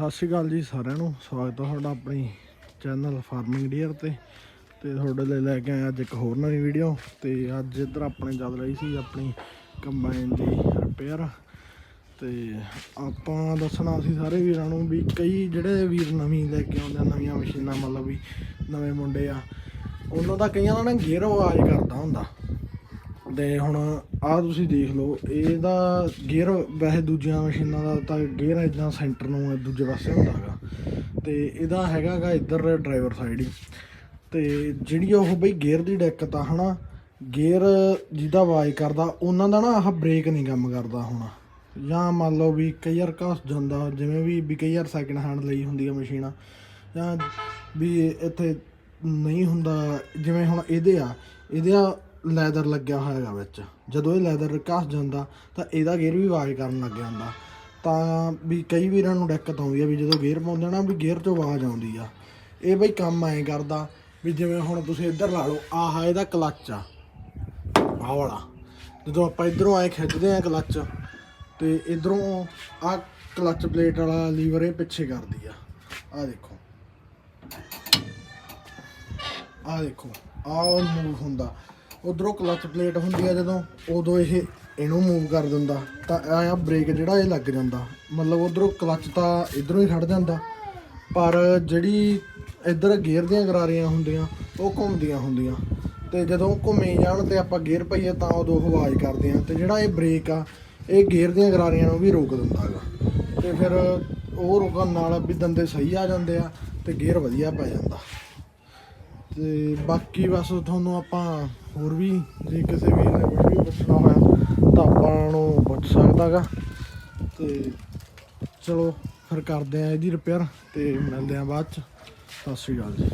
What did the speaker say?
ਸਤਿ ਸ਼੍ਰੀ ਅਕਾਲ ਜੀ ਸਾਰਿਆਂ ਨੂੰ। ਸਵਾਗਤ ਹੈ ਤੁਹਾਡਾ ਆਪਣੀ ਚੈਨਲ ਫਾਰਮਿੰਗ ਡੀਅਰ ਤੇ। ਤੇ ਤੁਹਾਡੇ ਲਈ ਲੈ ਕੇ ਆਏ ਅੱਜ ਇੱਕ ਹੋਰ ਨਵੀਂ ਵੀਡੀਓ ਤੇ ਅੱਜ ਇੱਧਰ ਆਪਣੇ ਚੱਲ ਰਹੀ ਸੀ ਆਪਣੀ ਕੰਬਾਈਨ ਦੀ ਰਿਪੇਅਰ ਤੇ ਆਪਾਂ ਦੱਸਣਾ ਸੀ ਸਾਰੇ ਵੀਰਾਂ ਨੂੰ ਵੀ ਕਈ ਜਿਹੜੇ ਵੀਰ ਨਵੀਂ ਲੈ ਕੇ ਆਉਂਦੇ ਆ, ਨਵੀਆਂ ਮਸ਼ੀਨਾਂ ਮਤਲਬ ਵੀ ਨਵੇਂ ਮੁੰਡੇ ਆ, ਉਹਨਾਂ ਦਾ ਕਈਆਂ ਦਾ ਨਾ ਗੇਅਰ ਆਵਾਜ਼ ਕਰਦਾ ਹੁੰਦਾ। ਤੇ ਹੁਣ ਆਹ ਤੁਸੀਂ ਦੇਖ ਲਓ, ਇਹਦਾ ਗੇਅਰ ਵੈਸੇ ਦੂਜੀਆਂ ਮਸ਼ੀਨਾਂ ਦਾ ਤਾਂ ਗੇਅਰ ਇਦਾਂ ਸੈਂਟਰ ਨੂੰ ਦੂਜੇ ਪਾਸੇ ਹੁੰਦਾ ਹੈਗਾ। ਤੇ ਇਹਦਾ ਹੈਗਾਗਾ ਇੱਧਰ ਡਰਾਈਵਰ ਸਾਈਡ ਹੀ। ਤੇ ਜਿਹੜੀ ਉਹ ਬਈ ਗੇਅਰ ਦੀ ਦਿੱਕਤ ਆ ਹਨਾ ਗੇਅਰ ਜਿਹਦਾ ਆਵਾਜ਼ ਕਰਦਾ, ਉਹਨਾਂ ਦਾ ਨਾ ਆਹ ਬ੍ਰੇਕ ਨਹੀਂ ਕੰਮ ਕਰਦਾ ਹੁਣ। ਜਾਂ ਮੰਨ ਲਓ ਵੀ ਕਈ ਵਾਰ ਘਸ ਜਾਂਦਾ, ਜਿਵੇਂ ਵੀ ਵੀ ਕਈ ਵਾਰ ਸੈਕਿੰਡ ਹੈਂਡ ਲਈ ਹੁੰਦੀ ਆ ਮਸ਼ੀਨਾਂ। ਜਾਂ ਵੀ ਇੱਥੇ ਨਹੀਂ ਹੁੰਦਾ, ਜਿਵੇਂ ਹੁਣ ਇਹਦੇ ਆ ਇਹਦੇ ਆ ਲੈਦਰ ਲੱਗਿਆ ਹੋਇਆ ਹੈਗਾ ਵਿੱਚ। ਜਦੋਂ ਇਹ ਲੈਦਰ ਘਸ ਜਾਂਦਾ, ਤਾਂ ਇਹਦਾ ਗੇਅਰ ਵੀ ਆਵਾਜ਼ ਕਰਨ ਲੱਗ ਜਾਂਦਾ। ਤਾਂ ਵੀ ਕਈ ਵੀਰਾਂ ਨੂੰ ਦਿੱਕਤ ਆਉਂਦੀ ਆ ਵੀ ਜਦੋਂ ਗੇਅਰ ਪਾਉਂਦੇ ਨਾ, ਵੀ ਗੇਅਰ 'ਚੋਂ ਆਵਾਜ਼ ਆਉਂਦੀ ਆ। ਇਹ ਬਈ ਕੰਮ ਐਂ ਕਰਦਾ ਵੀ ਜਿਵੇਂ ਹੁਣ ਤੁਸੀਂ ਇੱਧਰ ਲਾ ਲਓ, ਆਹ ਇਹਦਾ ਕਲੱਚ ਆ, ਆਹ ਵਾਲਾ। ਜਦੋਂ ਆਪਾਂ ਇਧਰੋਂ ਆਏ ਖਿੱਚਦੇ ਆ ਕਲੱਚ, ਤੇ ਇਧਰੋਂ ਆਹ ਕਲੱਚ ਪਲੇਟ ਵਾਲਾ ਲੀਵਰ ਇਹ ਪਿੱਛੇ ਕਰਦੀ ਆ। ਆਹ ਦੇਖੋ। ਆਹ ਦੇਖੋ, ਆਹ ਮੂਵ ਹੁੰਦਾ। ਉਧਰੋਂ ਕਲਚ ਪਲੇਟ ਹੁੰਦੀ ਆ ਜਦੋਂ ਉਦੋਂ ਇਹ ਇਹਨੂੰ ਮੂਵ ਕਰ ਦਿੰਦਾ, ਤਾਂ ਆ ਬ੍ਰੇਕ ਜਿਹੜਾ ਇਹ ਲੱਗ ਜਾਂਦਾ। ਮਤਲਬ ਉਧਰੋਂ ਕਲਚ ਤਾਂ ਇਧਰੋਂ ਹੀ ਖੜ ਜਾਂਦਾ, ਪਰ ਜਿਹੜੀ ਇੱਧਰ ਗੇਅਰ ਦੀਆਂ ਗਰਾਰੀਆਂ ਹੁੰਦੀਆਂ, ਉਹ ਘੁੰਮਦੀਆਂ ਹੁੰਦੀਆਂ। ਤੇ ਜਦੋਂ ਘੁੰਮੇ ਜਾਣ ਤੇ ਆਪਾਂ ਗੇਅਰ ਪਈਏ ਤਾਂ ਉਦੋਂ ਉਹ ਆਵਾਜ਼ ਕਰਦੇ ਆ, ਤੇ ਜਿਹੜਾ ਇਹ ਬ੍ਰੇਕ ਆ, ਇਹ ਗੇਅਰ ਦੀਆਂ ਗਰਾਰੀਆਂ ਨੂੰ ਵੀ ਰੋਕ ਦਿੰਦਾ ਹੈਗਾ ਤੇ ਫਿਰ ਉਹ ਰੋਕਣ ਨਾਲ ਵੀ ਦੰਦੇ ਸਹੀ ਆ ਜਾਂਦੇ ਆ, ਤੇ ਗੇਅਰ ਵਧੀਆ ਪੈ ਜਾਂਦਾ। ਤੇ ਬਾਕੀ ਬਸ ਤੁਹਾਨੂੰ ਆਪਾਂ ਹੋਰ ਵੀ ਜੇ ਕਿਸੇ ਵੀਰ ਨੇ ਕੁਝ ਵੀ ਪੁੱਛਣਾ ਹੋਇਆ ਤਾਂ ਆਪਾਂ ਨੂੰ ਪੁੱਛ ਸਕਦਾਗਾ ਤੇ ਚਲੋ, ਫਿਰ ਕਰਦੇ ਆ ਇਹਦੀ ਰਿਪੇਅਰ ਤੇ ਮਿਲਦੇ ਆ ਬਾਅਦ ਚ। ਸਤਿ ਸ਼੍ਰੀ ਅਕਾਲ ਜੀ।